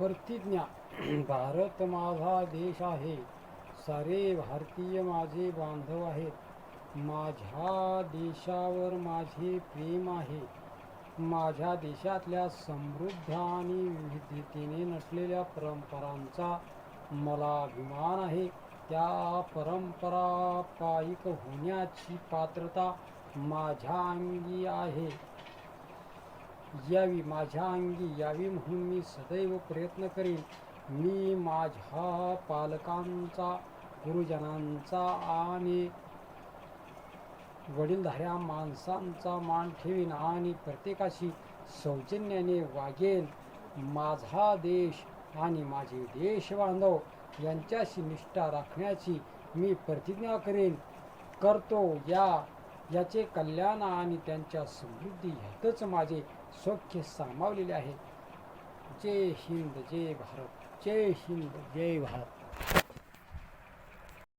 प्रतिज्ञा भारत माझा देश आहे. सारे भारतीय माझे बांधव आहेत. माझ्या देशावर माझे प्रेम आहे. माझ्या देशातल्या समृद्ध आणि विविधतेने नटलेल्या परंपरांचा मला अभिमान आहे. त्या परंपरा पायिक होण्याची पात्रता माझ्या अंगी आहे. यावी माझ्या अंगी यावी म्हणून मी सदैव प्रयत्न करेन. मी माझ्या पालकांचा गुरुजनांचा आणि वडीलधाऱ्या माणसांचा मान ठेवीन आणि प्रत्येकाशी सौजन्याने वागेन. माझा देश आणि माझे देशबांधव यांच्याशी निष्ठा राखण्याची मी प्रतिज्ञा करेन. करतो या याचे कल्याण आणि त्यांच्या समृद्धी ह्यातच माझे सौख्य सामावलेले आहे. जय हिंद जय भारत जय हिंद जय भारत.